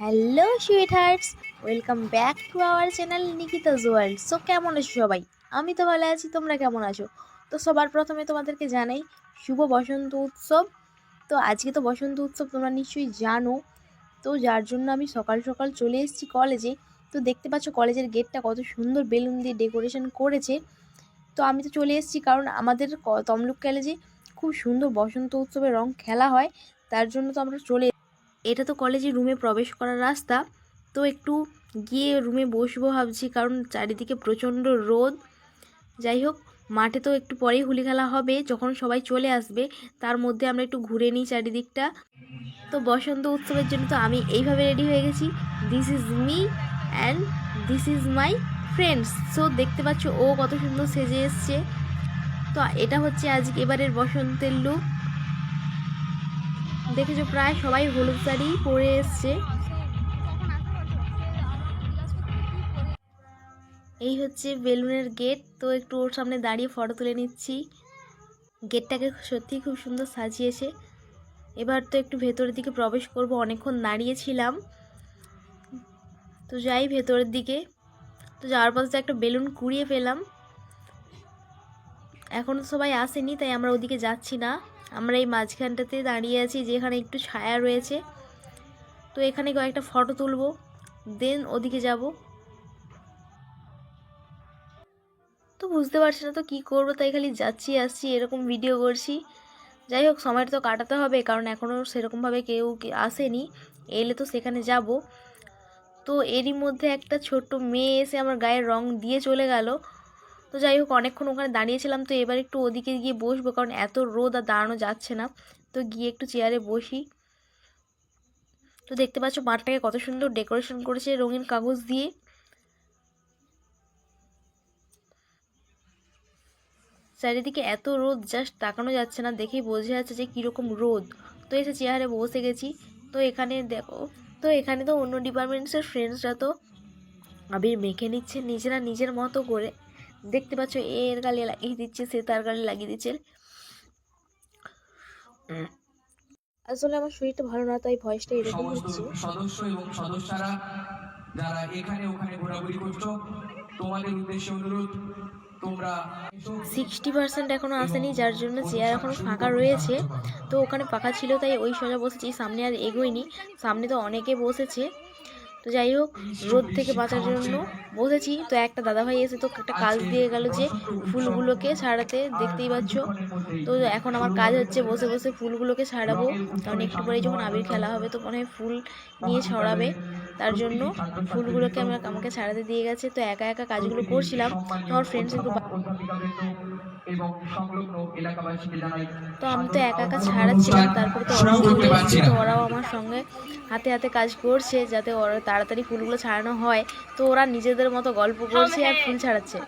Hello sweet hearts welcome back to our channel Nikita's world so কেমন আছো সবাই? আমি তো ভালো আছি, তোমরা কেমন আছো? তো সবার প্রথমে তোমাদেরকে জানাই, শুভ বসন্ত উৎসব। তো আজকে তো বসন্ত উৎসব, তোমরা নিশ্চয়ই জানো। তো যার জন্য আমি সকাল সকাল চলে এসেছি কলেজে। তো দেখতে পাচ্ছ কলেজের গেটটা কত সুন্দর বেলুন দিয়ে ডেকোরেশন করেছে। তো আমি তো চলে এসেছি কারণ আমাদের তমলুক কলেজে খুব সুন্দর বসন্ত উৎসবের রং খেলা হয়। তার জন্য তো আমরা চলে এটা তো কলেজের রুমে প্রবেশ করার রাস্তা। তো একটু গিয়ে রুমে বসবো ভাবছি, কারণ চারিদিকে প্রচণ্ড রোদ। যাই হোক, মাঠে তো একটু পরেই হোলি খেলা হবে, যখন সবাই চলে আসবে, তার মধ্যে আমরা একটু ঘুরে নিই চারিদিকটা। তো বসন্ত উৎসবের জন্য তো আমি এইভাবে রেডি হয়ে গেছি। This is me and this is my friends so দেখতে পাচ্ছ ও কত সুন্দর সেজে এসছে। তো এটা হচ্ছে আজকে এবারের বসন্তের লুক দেখেছ প্রায় সবাই হলুদ শাড়ি পরে এসছে। এই হচ্ছে বেলুনের গেট। তো একটু ওর সামনে দাঁড়িয়ে ফটো তুলে নিচ্ছি। গেটটাকে সত্যি খুব সুন্দর সাজিয়েছে। এবার তো একটু ভেতরের দিকে প্রবেশ করব। অনেকক্ষণ দাঁড়িয়েছিলাম। তো যাই ভেতরের দিকে। তো যাওয়ার পথে তো একটা বেলুন কুড়িয়ে পেলাম এখনও সবাই আসেনি, তাই আমরা ওদিকে যাচ্ছি না। আমরা এই মাঝখানটাতে দাঁড়িয়ে আছি যেখানে একটু ছায়া রয়েছে। তো এখানে কয়েকটা ফটো তুলবো দেন ওদিকে যাব। তো বুঝতে পারছি না তো কী করব, তাই খালি যাচ্ছি, আসছি, এরকম ভিডিও করছি। যাই হোক সময়টা তো কাটাতে হবে, কারণ এখনও সেরকমভাবে কেউ আসেনি। এলে তো সেখানে যাব। তো এরই মধ্যে একটা ছোট্ট মেয়ে এসে আমার গায়ের রং দিয়ে চলে গেল। তো যাই হোক, অনেকক্ষণ ওখানে দাঁড়িয়েছিলাম তো এবার একটু ওদিকে গিয়ে বসবো, কারণ এত রোদ আর দাঁড়ানো যাচ্ছে না। তো গিয়ে একটু চেয়ারে বসি। তো দেখতে পাচ্ছ মাঠটাকে কত সুন্দর ডেকোরেশন করেছে রঙিন কাগজ দিয়ে। চারিদিকে এত রোদ জাস্ট তাকানো যাচ্ছে না, দেখেই বোঝা যাচ্ছে যে কীরকম রোদ। তো এসে চেয়ারে বসে গেছি। তো এখানে দেখো, তো এখানে তো অন্য ডিপার্টমেন্টসের ফ্রেন্ডসরা তো আবির মেখে নিচ্ছে নিজেরা নিজের মতো করে। দেখতে পাচ্ছ এ এর গালে লাগিয়ে দিচ্ছে সে তার গালে লাগিয়ে দিচ্ছে। আসলে আমার শরীরটা ভালো না তাই ভয়েসটা এরকম হচ্ছে। সদস্য এবং সদস্যরা যারা এখানে ওখানে ঘোরাঘুরি করছ তোমাদের উদ্দেশ্যে অনুরোধ তোমরা সিক্সটি পার্সেন্ট এখনও আসেনি যার জন্য চেয়ার এখনও ফাঁকা রয়েছে। তো ওখানে ফাঁকা ছিল তাই ওই সোজা বসেছি সামনে আর এগোয়নি। সামনে তো অনেকে বসেছে। তো যাই হোক, রোদ থেকে বাঁচার জন্য বসেছি। তো একটা দাদাভাই এসে তো একটা কাজ দিয়ে গেল যে ফুলগুলোকে সারাতে দেখতেই পাচ্ছ। তো এখন আমার কাজ হচ্ছে বসে বসে ফুলগুলোকে সারাবো কারণ একটু পরে যখন আবির খেলা হবে, তো মনে হয় ফুল নিয়ে ছড়াবে। তার জন্য ফুলগুলোকে আমরা আমাকে ছাড়াতে দিয়ে গেছে। তো একা একা কাজগুলো করছিলাম। আমার ফ্রেন্ডস একটু তো আমি তো একা একা ছাড়াচ্ছিলাম তারপরে তো ওরাও চলে এসেছে, তো ওরাও আমার সঙ্গে হাতে হাতে কাজ করছে যাতে ওরা তাড়াতাড়ি ফুলগুলো ছাড়ানো হয়। তো ওরা নিজেদের মতো গল্প করছে আর ফুল ছাড়াচ্ছে।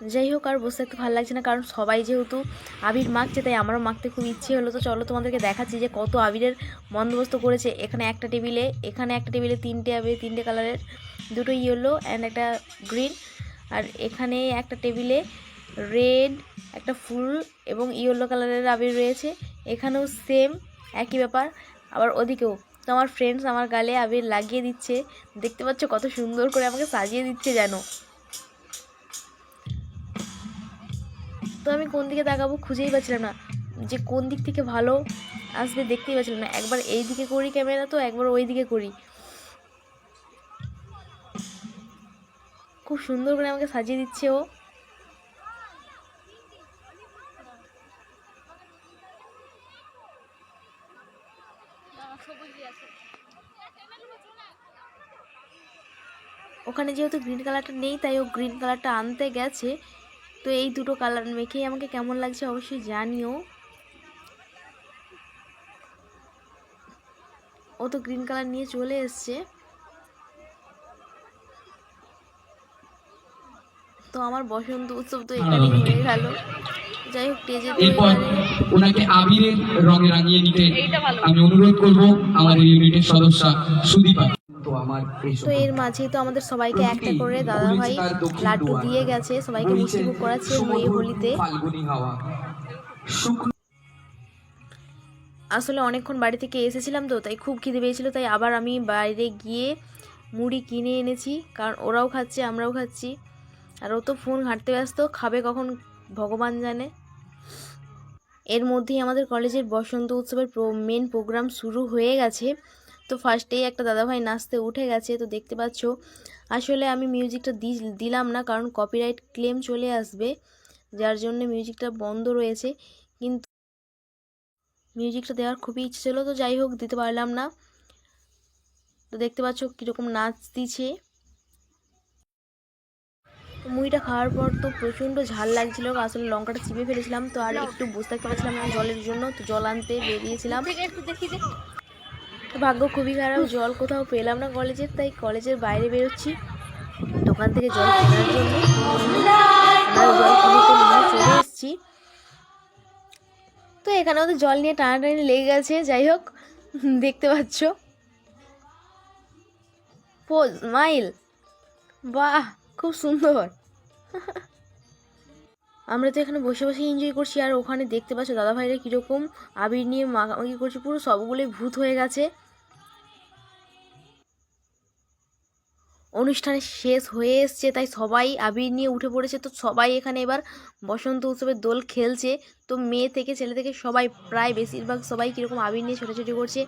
যাই হোক আর বসে থাকতে ভালো লাগছে না, কারণ সবাই যেহেতু আবির মাখছে, তাই আমারও মাখতে খুব ইচ্ছে হলো। তো চলো তোমাদেরকে দেখাচ্ছি যে কত আবিরের বন্দোবস্ত করেছে। এখানে একটা টেবিলে, এখানে একটা টেবিলে তিনটে আবির, তিনটে কালারের, দুটো ইয়েলো অ্যান্ড একটা গ্রিন আর এখানে একটা টেবিলে রেড একটা ফুল এবং ইয়েলো কালারের আবির রয়েছে। এখানেও সেম একই ব্যাপার, আবার ওদিকেও। তো আমার ফ্রেন্ডস আমার গালে আবির লাগিয়ে দিচ্ছে। দেখতে পাচ্ছ কত সুন্দর করে আমাকে সাজিয়ে দিচ্ছে যেন। তো আমি কোন দিকে তাকাবো খুঁজেই পাচ্ছিলাম না। যে কোন দিক থেকে ভালো আসবে দেখতেই পাচ্ছিলাম না। একবার এই দিকে করি ক্যামেরা তো, একবার ওই দিকে করি। খুব সুন্দর করে আমাকে সাজিয়ে দিচ্ছে ও। ওখানে যেহেতু গ্রিন কালারটা নেই, তাই ও গ্রিন কালারটা আনতে গেছে। তো এই দুটো কালার মেখেই আমাকে কেমন লাগছে অবশ্যই জানিও। ও তো গ্রিন কালার নিয়ে চলে এসছে। তো আমার বসন্ত উৎসব তো এখানেই হয়ে গেল। যাই হোক এরপর ওনাকে আবিরের রঙে রাঙিয়ে নিতে আমি অনুরোধ করব আমাদের ইউনিটের সদস্য সুদীপা। তো এর মাঝেই তো আমাদের সবাইকে একটা করে দাদা ভাই লাড্ডু দিয়ে গেছে সবাইকে মিষ্টি মুখ করাচ্ছে এই হোলিতে। আসলে অনেকক্ষণ বাড়ি থেকে এসেছিলাম তো তাই খুব খিদে পেয়েছিল তাই আবার আমি বাইরে গিয়ে মুড়ি কিনে এনেছি কারণ ওরাও খাচ্ছে আমরাও খাচ্ছি। আর ও তো ফোন ঘাঁটতে ব্যস্ত খাবে কখন ভগবান জানে। এর মধ্যেই আমাদের কলেজের বসন্ত উৎসবের মেন প্রোগ্রাম শুরু হয়ে গেছে। তো ফার্স্টেই একটা দাদাভাই নাচতে উঠে গেছে, তো দেখতে পাচ্ছ। আসলে আমি মিউজিকটা দিলাম না, কারণ কপিরাইট ক্লেম চলে আসবে, যার জন্য মিউজিকটা বন্ধ রয়েছে। কিন্তু মিউজিকটা দেওয়ার খুবই ইচ্ছে ছিল, তো যাই হোক, দিতে পারলাম না। তো দেখতে পাচ্ছ কীরকম নাচ দিছে মুড়িটা খাওয়ার পর তো প্রচণ্ড ঝাল লাগছিল, আসলে লঙ্কাটা চিপে ফেলেছিলাম, তো আর একটু বুঝতে পারছিলাম না জলের জন্য, তো জল আনতে বেরিয়েছিলাম। ভাগ্য খুবই খারাপ, জল কোথাও পেলাম না কলেজের তাই কলেজের বাইরে বেরোচ্ছি। দোকান থেকে জল কেনার জন্য। চলে এসেছি। তো এখানে ওদের জল নিয়ে টানাটানি লেগে গেছে, যাই হোক, দেখতে পাচ্ছ। পোজ মাইল বাহ, খুব সুন্দর। আমরা তো এখানে বসে বসে এনজয় করছি, আর ওখানে দেখতে পাচ্ছ দাদা ভাইরা কীরকম আবির নিয়ে মাখামাখি করছে, পুরো সবগুলোই ভূত হয়ে গেছে। অনুষ্ঠানে শেষ হয়ে এসছে, তাই সবাই আবির নিয়ে উঠে পড়েছে। তো সবাই এখানে এবার বসন্ত উৎসবের দোল খেলছে। তো মেয়ে থেকে ছেলে থেকে সবাই প্রায় বেশিরভাগ সবাই কীরকম আবির নিয়ে ছোটাছুটি করছে,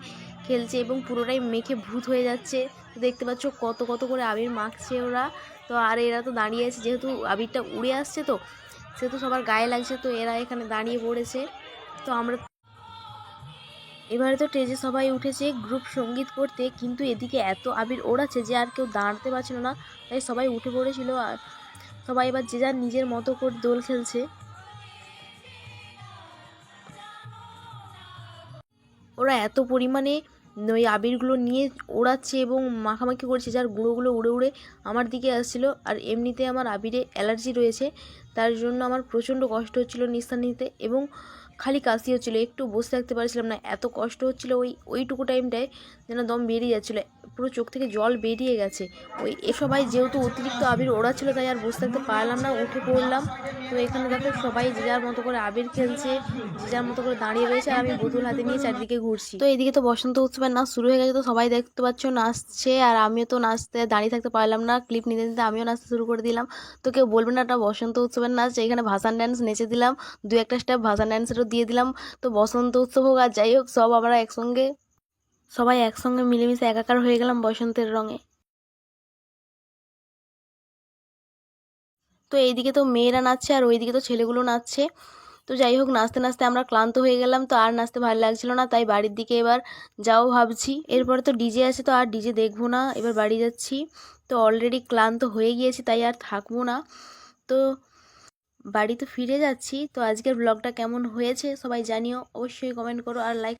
খেলছে এবং পুরোটাই মেখে ভূত হয়ে যাচ্ছে। দেখতে পাচ্ছ কত কত করে আবির মাখছে ওরা। তো আর এরা তো দাঁড়িয়ে আছে, যেহেতু আবিরটা উড়ে আসছে তো, সেহেতু সবার গায়ে লাগছে। তো এরা এখানে দাঁড়িয়ে পড়েছে। তো আমরা এবারে তো স্টেজে সবাই উঠেছে গ্রুপ সংগীত করতে, কিন্তু এদিকে এত আবির ওড়াচ্ছে যে আর কেউ দাঁড়াতে পারছিল না। তাই সবাই উঠে পড়েছিল আর সবাই এবার যে যার নিজের মতো করে দোল খেলছে। ওরা এত পরিমাণে ওই আবিরগুলো নিয়ে ওড়াচ্ছে এবং মাখামাখি করছে, যার গুঁড়োগুলো উড়ে উড়ে আমার দিকে আসছিল। আর এমনিতে আমার আবিরে অ্যালার্জি রয়েছে, তার জন্য আমার প্রচণ্ড কষ্ট হচ্ছিল নিঃশ্বাস নিতে এবং খালি কাশি হচ্ছিল, একটু বসে থাকতে পারছিলাম না, এত কষ্ট হচ্ছিল ওই, ওইটুকু টাইমটায় যেন দম বেরিয়ে যাচ্ছিল, পুরো চোখ থেকে জল বেরিয়ে গেছে। ওই এ সবাই যেহেতু অতিরিক্ত আবির ওড়াচ্ছিলো, তাই আর বসে থাকতে পারলাম না, উঠে পড়লাম। তো এখানে দেখো সবাই যে যার মতো করে আবির খেলছে, যে যার মতো করে দাঁড়িয়ে রয়েছে, আর আমি বোতল হাতে নিয়ে চারদিকে ঘুরছি। তো এদিকে তো বসন্ত উৎসবের নাচ শুরু হয়ে গেছে, তো সবাই দেখতে পাচ্ছ নাচছে, আর আমিও তো নাচতে দাঁড়িয়ে থাকতে পারলাম না ক্লিপ নিতে নিতে আমিও নাচতে শুরু করে দিলাম। তো কেউ বলবে না এটা বসন্ত উৎসবের নাচ, এখানে ভাসান ড্যান্স নেচে দিলাম, দু একটা স্টেপ ভাসান ড্যান্সেরও দিয়ে দিলাম। তো বসন্ত উৎসব হোক আর যাই হোক, সব আমরা একসঙ্গে, সবাই একসঙ্গে মিলেমিশে একাকার হয়ে গেলাম বসন্তের রঙে। তো এইদিকে তো মেয়েরা নাচছে আর ওইদিকে তো ছেলেগুলো নাচছে। তো যাই হোক, নাচতে নাচতে আমরা ক্লান্ত হয়ে গেলাম, তো আর নাচতে ভালো লাগছিল না, তাই বাড়ির দিকে এবার যাও ভাবছি। এরপরে তো ডিজে আছে, তো আর ডিজে দেখব না, এবার বাড়ি যাচ্ছি। তো অলরেডি ক্লান্ত হয়ে গিয়েছি, তাই আর থাকব না। তো বাড়ি তো ফিরে যাচ্ছি। তো আজকের ব্লগটা কেমন হয়েছে সবাই জানিও। অবশ্যই কমেন্ট করো আর লাইক